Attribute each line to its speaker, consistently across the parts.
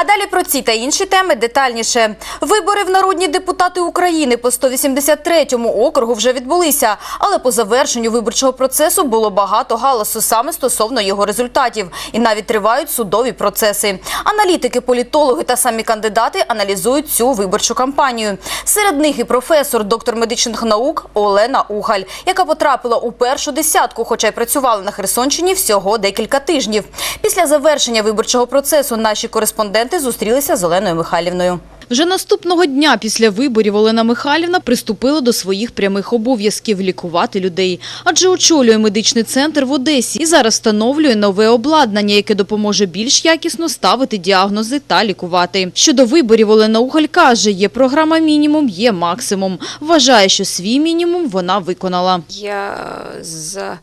Speaker 1: А далі про ці та інші теми детальніше. Вибори в народні депутати України по 183-му округу вже відбулися, але по завершенню виборчого процесу було багато галасу саме стосовно його результатів, і навіть тривають судові процеси. Аналітики, політологи та самі кандидати аналізують цю виборчу кампанію. Серед них і професор, доктор медичних наук Олена Ухаль, яка потрапила у першу десятку, хоча й працювала на Херсонщині всього декілька тижнів. Після завершення виборчого процесу наші кореспонденти зустрілися з Оленою Михайлівною.
Speaker 2: Вже наступного дня після виборів Олена Михайлівна приступила до своїх прямих обов'язків – лікувати людей. Адже очолює медичний центр в Одесі і зараз встановлює нове обладнання, яке допоможе більш якісно ставити діагнози та лікувати. Щодо виборів Олена Угаль каже, є програма «Мінімум», є «Максимум». Вважає, що свій мінімум вона виконала.
Speaker 3: Я за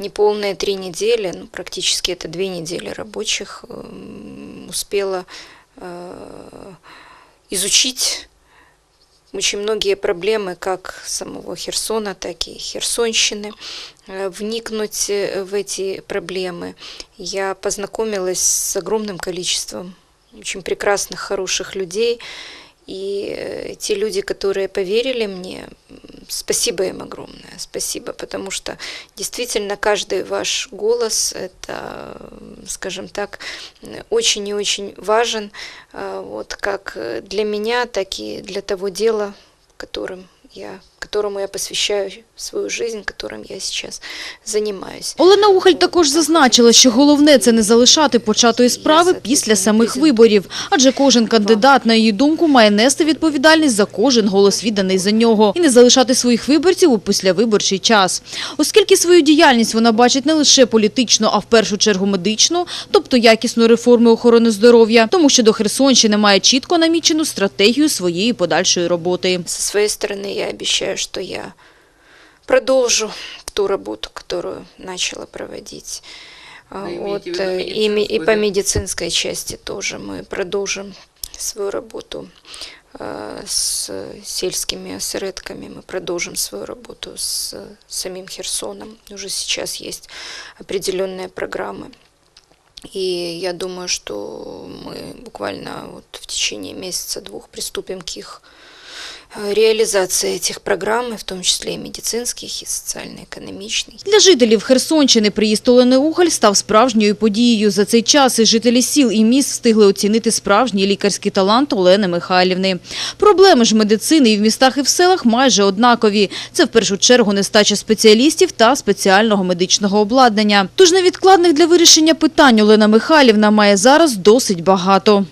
Speaker 3: неполные три недели, ну, практически это две недели рабочих, эм, успела э, изучить очень многие проблемы как самого Херсона, так и Херсонщины, э, вникнуть э, в эти проблемы. Я познакомилась с огромным количеством очень прекрасных, хороших людей, и те люди, которые поверили мне, спасибо им огромное, спасибо, потому что действительно каждый ваш голос, это, м, скажем так, м, очень и очень важен, а, вот как э, для меня, так и для того дела, которым я, которому я посвящаю свою жизнь, которым я сейчас занимаюсь.
Speaker 2: Олена Ухаль також зазначила, що головне – це не залишати початої справи після самих виборів. Адже кожен кандидат, на її думку, має нести відповідальність за кожен голос відданий за нього і не залишати своїх виборців у післявиборчий час. Оскільки свою діяльність вона бачить не лише політичну, а в першу чергу медичну, тобто якісну реформу охорони здоров'я, тому що до Херсонщини має чітко намічену стратегію своєї подальшої роботи.
Speaker 3: Со своей стороны я обещаю, что я продолжу ту работу, которую начала проводить. А,
Speaker 4: Вы
Speaker 3: Вот, э, и, и по медицинской части тоже мы продолжим свою работу э, с сельскими осередками, мы продолжим свою работу с самим Херсоном. Уже сейчас есть определенные программы. И я думаю, что мы буквально вот в течение месяца-двух приступим к их э, реализации этих программ, и в том числе и медицинских, и социально-экономичных.
Speaker 2: Для жителів Херсонщини приїзд Олени Ухаль став справжньою подією. За цей час і жителі сіл і міст встигли оцінити справжній лікарський талант Олени Михайлівни. Проблеми ж медицини і в містах, і в селах майже однакові. Це в першу чергу нестача спеціалістів та спеціального медичного обладнання. Тож невідкладних для вирішення питань Олена Михайлівна має зараз досить багато.